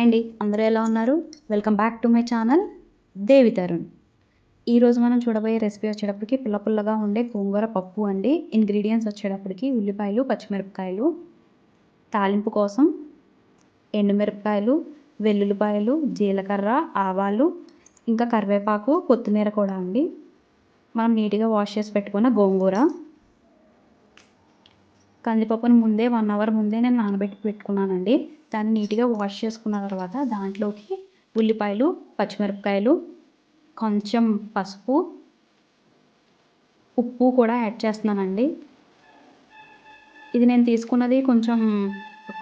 Hi అండి. అందరూ ఎలా ఉన్నారు? Welcome back to my channel Devi Tarun ఈరోజు మనం చూడబోయే రెసిపీ వచ్చేటప్పటికి పుల్ల పుల్లగా ఉండే గోంగూర పప్పు అండి. ఇంగ్రీడియంట్స్ వచ్చేటప్పటికి ఉల్లిపాయలు పచ్చిమిరపకాయలు తాలింపు కోసం ఎండుమిరపకాయలు వెల్లుల్లిపాయలు జీలకర్ర ఆవాలు ఇంకా కరివేపాకు కొత్తిమీర కూడా అండి. మనం నీట్గా వాష్ చేసి పెట్టుకున్న గోంగూర. కందిపప్పుని ముందే వన్ అవర్ ముందే నేను నానబెట్టి పెట్టుకున్నానండి. దాన్ని నీట్గా వాష్ చేసుకున్న తర్వాత దాంట్లోకి ఉల్లిపాయలు పచ్చిమిరపకాయలు కొంచెం పసుపు ఉప్పు కూడా యాడ్ చేస్తున్నానండి. ఇది నేను తీసుకున్నది కొంచెం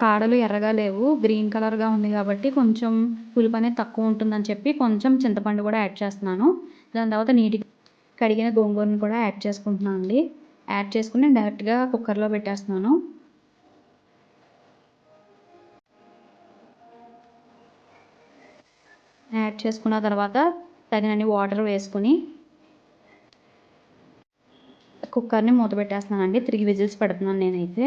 కాడలు ఎర్రగా లేవు గ్రీన్ కలర్గా ఉంది కాబట్టి కొంచెం పులుపు అనేది తక్కువ ఉంటుందని చెప్పి కొంచెం చింతపండు కూడా యాడ్ చేస్తున్నాను. దాని తర్వాత నీటి కడిగిన గోంగూరను కూడా యాడ్ చేసుకుంటున్నాను అండి యాడ్ చేసుకుని డైరెక్ట్గా కుక్కర్లో పెట్టేస్తున్నాను. యాడ్ చేసుకున్న తర్వాత తగినన్ని వాటర్ వేసుకుని కుక్కర్ని మూత పెట్టేస్తున్నానండి. త్రీ విజిల్స్ పెడుతున్నాను నేనైతే.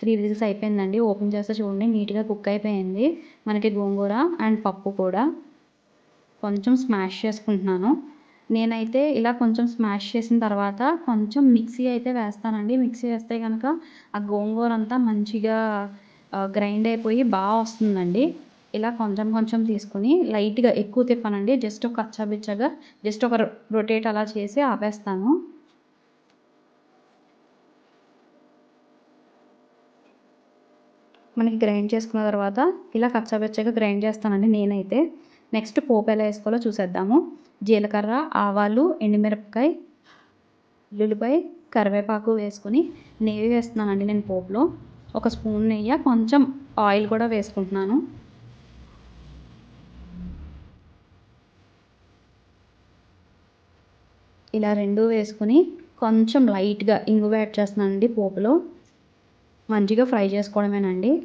త్రీ విజిల్స్ అయిపోయిందండి. ఓపెన్ చేస్తే చూడండి నీట్గా కుక్ అయిపోయింది. మనకి గోంగూర అండ్ పప్పు కూడా. కొంచెం స్మాష్ చేసుకుంటున్నాను. నేనైతే ఇలా కొంచెం స్మాష్ చేసిన తర్వాత కొంచెం మిక్సీ అయితే వేస్తానండి. మిక్సీ వేస్తే కనుక ఆ గోంగూర అంతా మంచిగా గ్రైండ్ అయిపోయి బాగా వస్తుందండి. ఇలా కొంచెం కొంచెం తీసుకుని లైట్గా ఎక్కువ తిప్పనండి. జస్ట్ ఒక కచ్చాబిచ్చగా జస్ట్ ఒక రొటేట్ అలా చేసి ఆపేస్తాను. మనకి గ్రైండ్ చేసుకున్న తర్వాత ఇలా కచ్చాబిచ్చగా గ్రైండ్ చేస్తానండి నేనైతే. నెక్స్ట్ పోపు ఎలా వేసుకోవాలో చూసేద్దాము. జీలకర్ర ఆవాలు ఎండుమిరపకాయ ఉల్లిపాయ కరివేపాకు వేసుకుని నెయ్యి వేస్తున్నానండి నేను పోపులో. ఒక స్పూన్ నెయ్యి కొంచెం ఆయిల్ కూడా వేసుకుంటున్నాను. ఇలా రెండు వేసుకుని కొంచెం లైట్గా ఇంగువ యాడ్ చేస్తున్నానండి పోపులో. మంచిగా ఫ్రై చేసుకోవడమేనండి.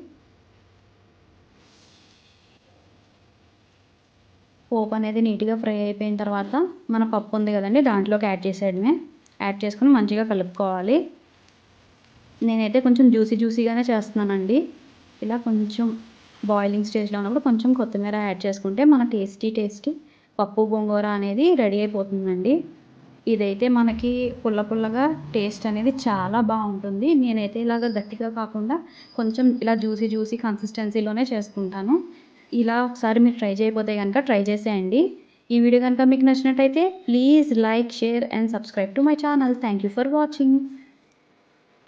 పోపు అనేది నీట్గా ఫ్రై అయిపోయిన తర్వాత మన పప్పు ఉంది కదండి దాంట్లోకి యాడ్ చేసేయడమే. యాడ్ చేసుకుని మంచిగా కలుపుకోవాలి. నేనైతే కొంచెం జ్యూసీ జ్యూసీగానే చేస్తున్నానండి. ఇలా కొంచెం బాయిలింగ్ స్టేజ్లో ఉన్నప్పుడు కొంచెం కొత్తిమీర యాడ్ చేసుకుంటే మన టేస్టీ టేస్టీ పప్పు గోంగూర అనేది రెడీ అయిపోతుందండి. ఇదైతే మనకి పుల్ల పుల్లగా టేస్ట్ అనేది చాలా బాగుంటుంది. నేనైతే ఇలాగ గట్టిగా కాకుండా కొంచెం ఇలా జ్యూసీ జ్యూసీ కన్సిస్టెన్సీలోనే చేసుకుంటాను. ఇలా ఒకసారి మీరు ట్రై చేయకపోతే కనుక ట్రై చేసేయండి. ఈ వీడియో కనుక మీకు నచ్చినట్టయితే please like share and subscribe to my channel. Thank you for watching.